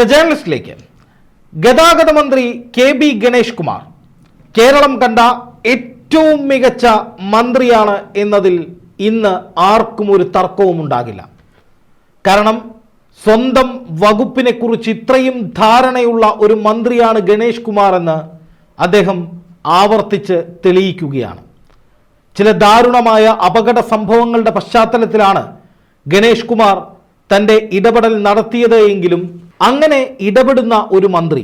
The ജേർണലിസ്റ്റിലേക്ക് ഗതാഗത മന്ത്രി കെ ബി ഗണേഷ് കുമാർ. കേരളം കണ്ട ഏറ്റവും മികച്ച മന്ത്രിയാണ് എന്നതിൽ ഇന്ന് ആർക്കും ഒരു തർക്കവും ഉണ്ടാകില്ല. കാരണം സ്വന്തം വകുപ്പിനെ കുറിച്ച് ഇത്രയും ധാരണയുള്ള ഒരു മന്ത്രിയാണ് ഗണേഷ് കുമാർ എന്ന് അദ്ദേഹം ആവർത്തിച്ച് തെളിയിക്കുകയാണ്. ചില ദാരുണമായ അപകട സംഭവങ്ങളുടെ പശ്ചാത്തലത്തിലാണ് ഗണേഷ് കുമാർ തന്റെ ഇടപെടൽ നടത്തിയത് എങ്കിലും അങ്ങനെ ഇടപെടുന്ന ഒരു മന്ത്രി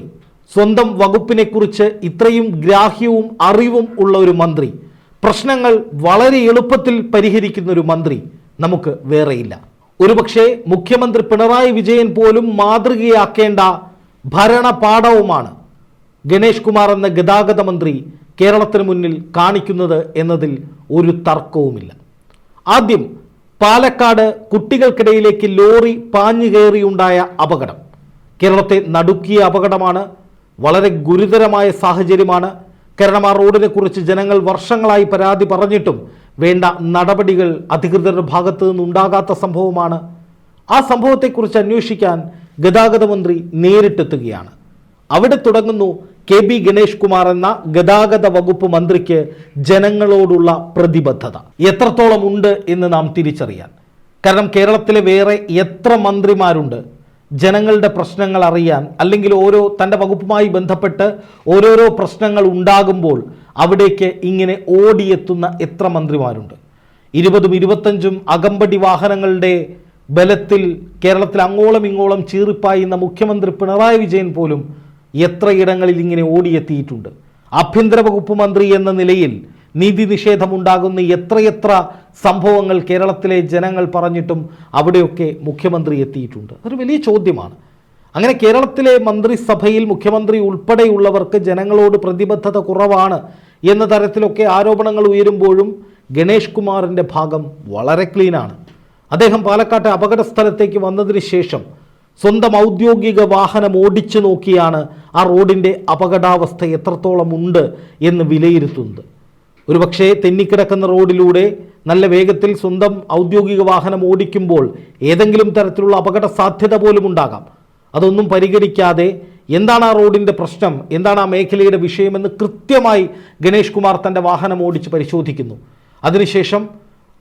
സ്വന്തം വകുപ്പിനെക്കുറിച്ച് ഇത്രയും ഗ്രാഹ്യവും അറിവും ഉള്ള ഒരു മന്ത്രി പ്രശ്നങ്ങൾ വളരെ എളുപ്പത്തിൽ പരിഹരിക്കുന്ന ഒരു മന്ത്രി നമുക്ക് വേറെയില്ല. ഒരുപക്ഷെ മുഖ്യമന്ത്രി പിണറായി വിജയൻ പോലും മാതൃകയാക്കേണ്ട ഭരണപാഠവുമാണ് ഗണേഷ് കുമാർ എന്ന ഗതാഗത മന്ത്രി കേരളത്തിന് മുന്നിൽ കാണിക്കുന്നത് എന്നതിൽ ഒരു തർക്കവുമില്ല. ആദ്യം പാലക്കാട് കുട്ടികൾക്കിടയിലേക്ക് ലോറി പാഞ്ഞു കയറിയുണ്ടായ അപകടം. കേരളത്തെ നടുക്കിയ അപകടമാണ് വളരെ ഗുരുതരമായ സാഹചര്യമാണ്. കാരണം ആ റോഡിനെ കുറിച്ച് ജനങ്ങൾ വർഷങ്ങളായി പരാതി പറഞ്ഞിട്ടും വേണ്ട നടപടികൾ അധികൃതരുടെ ഭാഗത്തു നിന്നുണ്ടാകാത്ത സംഭവമാണ്. ആ സംഭവത്തെക്കുറിച്ച് അന്വേഷിക്കാൻ ഗതാഗത മന്ത്രി നേരിട്ടെത്തുകയാണ്. അവിടെ തുടങ്ങുന്നു കെ ബി ഗണേഷ് കുമാർ എന്ന ഗതാഗത വകുപ്പ് മന്ത്രിക്ക് ജനങ്ങളോടുള്ള പ്രതിബദ്ധത. എത്രത്തോളം ഉണ്ട് എന്ന് നാം തിരിച്ചറിയാൻ. കാരണം കേരളത്തിലെ വേറെ എത്ര മന്ത്രിമാരുണ്ട് ജനങ്ങളുടെ പ്രശ്നങ്ങൾ അറിയാൻ അല്ലെങ്കിൽ ഓരോ തന്റെ വകുപ്പുമായി ബന്ധപ്പെട്ട് ഓരോരോ പ്രശ്നങ്ങൾ ഉണ്ടാകുമ്പോൾ അവിടേക്ക് ഇങ്ങനെ ഓടിയെത്തുന്ന എത്ര മന്ത്രിമാരുണ്ട്? ഇരുപതും ഇരുപത്തഞ്ചും അകമ്പടി വാഹനങ്ങളുടെ ബലത്തിൽ കേരളത്തിൽ അങ്ങോളം ഇങ്ങോളം ചീറിപ്പായുന്ന മുഖ്യമന്ത്രി പിണറായി വിജയൻ പോലും എത്രയിടങ്ങളിൽ ഇങ്ങനെ ഓടിയെത്തിയിട്ടുണ്ട്? ആഭ്യന്തര വകുപ്പ് മന്ത്രി എന്ന നിലയിൽ നീതി നിഷേധമുണ്ടാകുന്ന എത്രയെത്ര സംഭവങ്ങൾ കേരളത്തിലെ ജനങ്ങൾ പറഞ്ഞിട്ടും അവിടെയൊക്കെ മുഖ്യമന്ത്രി എത്തിയിട്ടുണ്ട്. അതൊരു വലിയ ചോദ്യമാണ്. അങ്ങനെ കേരളത്തിലെ മന്ത്രിസഭയിൽ മുഖ്യമന്ത്രി ഉൾപ്പെടെയുള്ളവർക്ക് ജനങ്ങളോട് പ്രതിബദ്ധത കുറവാണ് എന്ന തരത്തിലൊക്കെ ആരോപണങ്ങൾ ഉയരുമ്പോഴും ഗണേഷ് കുമാറിന്റെ ഭാഗം വളരെ ക്ലീനാണ്. അദ്ദേഹം പാലക്കാട്ടെ അപകട സ്ഥലത്തേക്ക് വന്നതിന് ശേഷം സ്വന്തം ഔദ്യോഗിക വാഹനം ഓടിച്ചു നോക്കിയാണ് ആ റോഡിന്റെ അപകടാവസ്ഥ എത്രത്തോളം ഉണ്ട് എന്ന് വിലയിരുത്തുന്നത്. ഒരുപക്ഷേ തെന്നിക്കിടക്കുന്ന റോഡിലൂടെ നല്ല വേഗത്തിൽ സ്വന്തം ഔദ്യോഗിക വാഹനം ഓടിക്കുമ്പോൾ ഏതെങ്കിലും തരത്തിലുള്ള അപകട സാധ്യത പോലും ഉണ്ടാകാം. അതൊന്നും പരിഗണിക്കാതെ എന്താണ് ആ റോഡിന്റെ പ്രശ്നം എന്താണ് ആ മേഖലയുടെ വിഷയമെന്ന് കൃത്യമായി ഗണേഷ് കുമാർ തന്റെ വാഹനം ഓടിച്ച് പരിശോധിക്കുന്നു. അതിനുശേഷം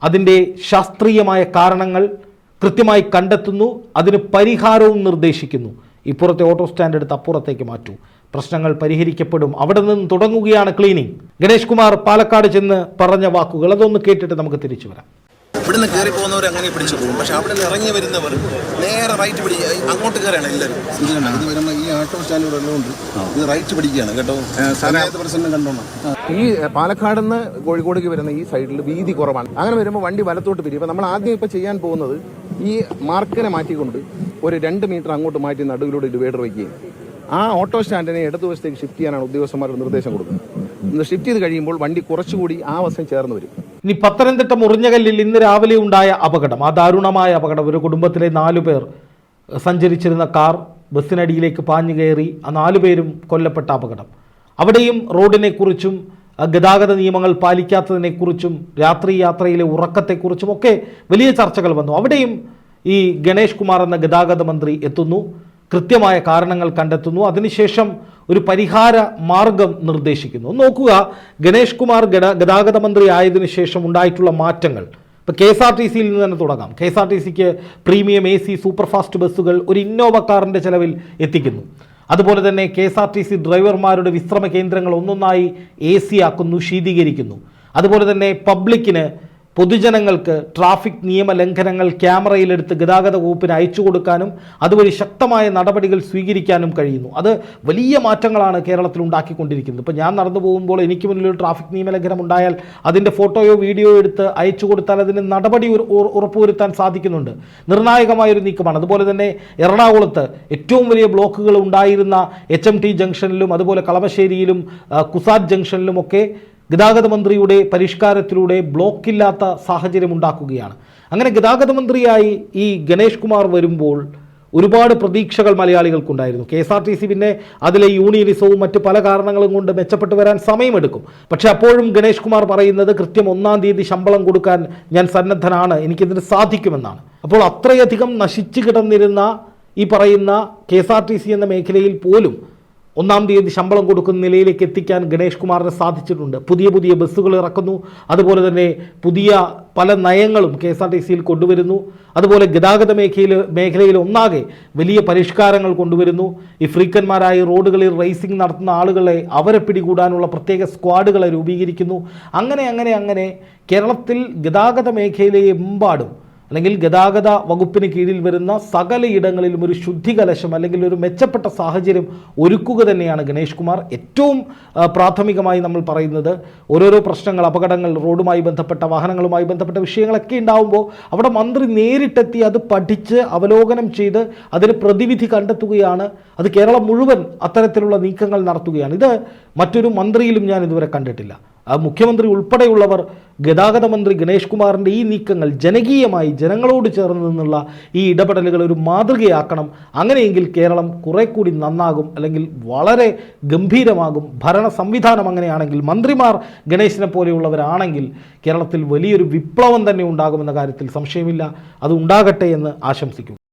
അതിന്റെ ശാസ്ത്രീയമായ കാരണങ്ങൾ കൃത്യമായി കണ്ടെത്തുന്നു അതിന് പരിഹാരവും നിർദ്ദേശിക്കുന്നു. ഇപ്പുറത്തെ ഓട്ടോ സ്റ്റാൻഡ് എടുത്ത് അപ്പുറത്തേക്ക് മാറ്റൂ. പ്രശ്നങ്ങൾ പരിഹരിക്കപ്പെടും. അവിടെ നിന്ന് തുടങ്ങുകയാണ് ക്ലീനിങ് ഗണേഷ് കുമാർ പാലക്കാട് ചെന്ന് പറഞ്ഞ വാക്കുകൾ അതൊന്ന് കേട്ടിട്ട് നമുക്ക് തിരിച്ചു വരാം. ഇവിടുന്ന് കയറി പോകുന്നവർ അങ്ങനെ പിടിച്ചു പോകും. പക്ഷെ അവിടെ നിന്ന് ഇറങ്ങി വരുന്നവർ നേരെ റൈറ്റ് പിടി അങ്ങോട്ട് കയറിയാണ് എല്ലാവരും. ഇത് വരുമ്പോൾ ഈ ആട്ടോ സ്റ്റാൻഡ് ഉണ്ട് ഇത് റൈറ്റ് പിടിക്കുകയാണ് കേട്ടോ. സ്ഥലത്ത് പ്രശ്നം കണ്ടോണം. ഈ പാലക്കാട് നിന്ന് കോഴിക്കോടേക്ക് വരുന്ന ഈ സൈഡിൽ വീതി കുറവാണ്. അങ്ങനെ വരുമ്പോൾ വണ്ടി വലത്തോട്ട് പിരിയും. അപ്പോൾ നമ്മൾ ആദ്യം ഇപ്പോൾ ചെയ്യാൻ പോകുന്നത് ഈ മാർക്കിനെ മാറ്റിക്കൊണ്ട് ഒരു രണ്ട് മീറ്റർ അങ്ങോട്ട് മാറ്റി നടുവിലൂടെ ഡിവൈഡർ വയ്ക്കുകയും ആ ഓട്ടോ സ്റ്റാൻഡിനെ ഇടതുവശത്തേക്ക് ഷിഫ്റ്റ് ചെയ്യാനാണ് ഉദ്യോഗസ്ഥന്മാരുടെ നിർദ്ദേശം കൊടുക്കുന്നത്. ഷിഫ്റ്റ് ചെയ്ത് കഴിയുമ്പോൾ വണ്ടി കുറച്ചുകൂടി ആ വശം ചേർന്ന് വരും. ഇനി പത്തനംതിട്ട മുറിഞ്ഞകല്ലിൽ ഇന്ന് രാവിലെ ഉണ്ടായ അപകടം ആ ദാരുണമായ അപകടം. ഒരു കുടുംബത്തിലെ നാലു പേർ സഞ്ചരിച്ചിരുന്ന കാർ ബസ്സിനടിയിലേക്ക് പാഞ്ഞു കയറി ആ നാലു പേരും കൊല്ലപ്പെട്ട അപകടം. അവിടെയും റോഡിനെക്കുറിച്ചും ഗതാഗത നിയമങ്ങൾ പാലിക്കാത്തതിനെക്കുറിച്ചും രാത്രി യാത്രയിലെ ഉറക്കത്തെക്കുറിച്ചും ഒക്കെ വലിയ ചർച്ചകൾ വന്നു. അവിടെയും ഈ ഗണേഷ് കുമാർ എന്ന ഗതാഗത മന്ത്രി എത്തുന്നു. കൃത്യമായ കാരണങ്ങൾ കണ്ടെത്തുന്നു. അതിനുശേഷം ഒരു പരിഹാര മാർഗം നിർദ്ദേശിക്കുന്നു. നോക്കുക ഗണേഷ് കുമാർ ഗട ഗതാഗത മന്ത്രി ആയതിനു ശേഷം ഉണ്ടായിട്ടുള്ള മാറ്റങ്ങൾ. ഇപ്പോൾ കെ എസ് ആർ ടി സിയിൽ നിന്ന് തന്നെ തുടങ്ങാം. കെ എസ് ആർ ടി സിക്ക് premium A C super fast ബസ്സുകൾ ഒരു ഇന്നോവ കാറിന്റെ ചെലവിൽ എത്തിക്കുന്നു. അതുപോലെ തന്നെ K S R T C ഡ്രൈവർമാരുടെ വിശ്രമ കേന്ദ്രങ്ങൾ ഒന്നൊന്നായി എ സി ആക്കുന്നു ശീതീകരിക്കുന്നു. അതുപോലെ തന്നെ പബ്ലിക്കിന് പൊതുജനങ്ങൾക്ക് ട്രാഫിക് നിയമ ലംഘനങ്ങൾ ക്യാമറയിലെടുത്ത് ഗതാഗത വകുപ്പിന് അയച്ചു കൊടുക്കാനും അതുവഴി ശക്തമായ നടപടികൾ സ്വീകരിക്കാനും കഴിയുന്നു. അത് വലിയ മാറ്റങ്ങളാണ് കേരളത്തിൽ ഉണ്ടാക്കിക്കൊണ്ടിരിക്കുന്നത്. ഇപ്പോൾ ഞാൻ നടന്നു പോകുമ്പോൾ എനിക്ക് മുന്നിൽ ഒരു ട്രാഫിക് നിയമലംഘനം ഉണ്ടായാൽ അതിന്റെ ഫോട്ടോയോ വീഡിയോയോ എടുത്ത് അയച്ചു കൊടുത്താൽ അതിന് നടപടി ഉറ- ഉറ- ഉറപ്പുവരുത്താൻ സാധിക്കുന്നുണ്ട്. നിർണായകമായൊരു നീക്കമാണ്. അതുപോലെ തന്നെ എറണാകുളത്ത് ഏറ്റവും വലിയ ബ്ലോക്കുകൾ ഉണ്ടായിരുന്ന എച്ച് ജംഗ്ഷനിലും അതുപോലെ കളമശ്ശേരിയിലും കുസാദ് ജംഗ്ഷനിലും ജംഗ്ഷനിലുമൊക്കെ ഗതാഗത മന്ത്രിയുടെ പരിഷ്കാരത്തിലൂടെ ബ്ലോക്കില്ലാത്ത സാഹചര്യം ഉണ്ടാക്കുകയാണ് അങ്ങനെ ഗതാഗത മന്ത്രിയായി ഈ ഗണേഷ് കുമാർ വരുമ്പോൾ ഒരുപാട് പ്രതീക്ഷകൾ മലയാളികൾക്കുണ്ടായിരുന്നു. K S R T C പിന്നെ അതിലെ യൂണിയനിസവും മറ്റ് പല കാരണങ്ങളും കൊണ്ട് മെച്ചപ്പെട്ടു വരാൻ സമയമെടുക്കും. പക്ഷേ അപ്പോഴും ഗണേഷ് കുമാർ പറയുന്നത് കൃത്യം ഒന്നാം തീയതി ശമ്പളം കൊടുക്കാൻ ഞാൻ സന്നദ്ധനാണ് എനിക്കിതിന് സാധിക്കുമെന്നാണ്. അപ്പോൾ അത്രയധികം നശിച്ചു കിടന്നിരുന്ന ഈ പറയുന്ന K S R T C എന്ന മേഖലയിൽ പോലും ഒന്നാം തീയതി ശമ്പളം കൊടുക്കുന്ന നിലയിലേക്ക് എത്തിക്കാൻ ഗണേഷ് കുമാറിന് സാധിച്ചിട്ടുണ്ട്. പുതിയ പുതിയ ബസ്സുകൾ ഇറക്കുന്നു. അതുപോലെ തന്നെ പുതിയ പല നയങ്ങളും കെ എസ് ആർ ടി സിയിൽ കൊണ്ടുവരുന്നു. അതുപോലെ ഗതാഗത മേഖലയിൽ മേഖലയിൽ ഒന്നാകെ വലിയ പരിഷ്കാരങ്ങൾ കൊണ്ടുവരുന്നു. ഈ ഫ്രീക്കന്മാരായി റോഡുകളിൽ റേസിംഗ് നടത്തുന്ന ആളുകളെ അവരെ പിടികൂടാനുള്ള പ്രത്യേക സ്ക്വാഡുകളെ രൂപീകരിക്കുന്നു. അങ്ങനെ അങ്ങനെ അങ്ങനെ കേരളത്തിൽ ഗതാഗത മേഖലയെ എമ്പാടും അല്ലെങ്കിൽ ഗതാഗത വകുപ്പിന് കീഴിൽ വരുന്ന സകല ഇടങ്ങളിലും ഒരു ശുദ്ധികലശം അല്ലെങ്കിൽ ഒരു മെച്ചപ്പെട്ട സാഹചര്യം ഒരുക്കുക തന്നെയാണ് ഗണേഷ് കുമാർ. ഏറ്റവും പ്രാഥമികമായി നമ്മൾ പറയുന്നത് ഓരോരോ പ്രശ്നങ്ങൾ അപകടങ്ങൾ റോഡുമായി ബന്ധപ്പെട്ട വാഹനങ്ങളുമായി ബന്ധപ്പെട്ട വിഷയങ്ങളൊക്കെ ഉണ്ടാവുമ്പോൾ അവിടെ മന്ത്രി നേരിട്ടെത്തി അത് പഠിച്ച് അവലോകനം ചെയ്ത് അതിന് പ്രതിവിധി കണ്ടെത്തുകയാണ്. അത് കേരളം മുഴുവൻ അത്തരത്തിലുള്ള നീക്കങ്ങൾ നടത്തുകയാണ്. ഇത് മറ്റൊരു മന്ത്രിയിലും ഞാൻ ഇതുവരെ കണ്ടിട്ടില്ല. മുഖ്യമന്ത്രി ഉൾപ്പെടെയുള്ളവർ ഗതാഗത മന്ത്രി ഗണേഷ് കുമാറിന്റെ ഈ നീക്കങ്ങൾ ജനകീയമായി ജനങ്ങളോട് ചേർന്ന് നിന്നുള്ള ഈ ഇടപെടലുകൾ ഒരു മാതൃകയാക്കണം. അങ്ങനെയെങ്കിൽ കേരളം കുറെ കൂടി നന്നാകും അല്ലെങ്കിൽ വളരെ ഗംഭീരമാകും. ഭരണ സംവിധാനം അങ്ങനെയാണെങ്കിൽ മന്ത്രിമാർ ഗണേശിനെ പോലെയുള്ളവരാണെങ്കിൽ കേരളത്തിൽ വലിയൊരു വിപ്ലവം തന്നെ ഉണ്ടാകുമെന്ന കാര്യത്തിൽ സംശയമില്ല. അത് ഉണ്ടാകട്ടെ എന്ന് ആശംസിക്കുന്നു.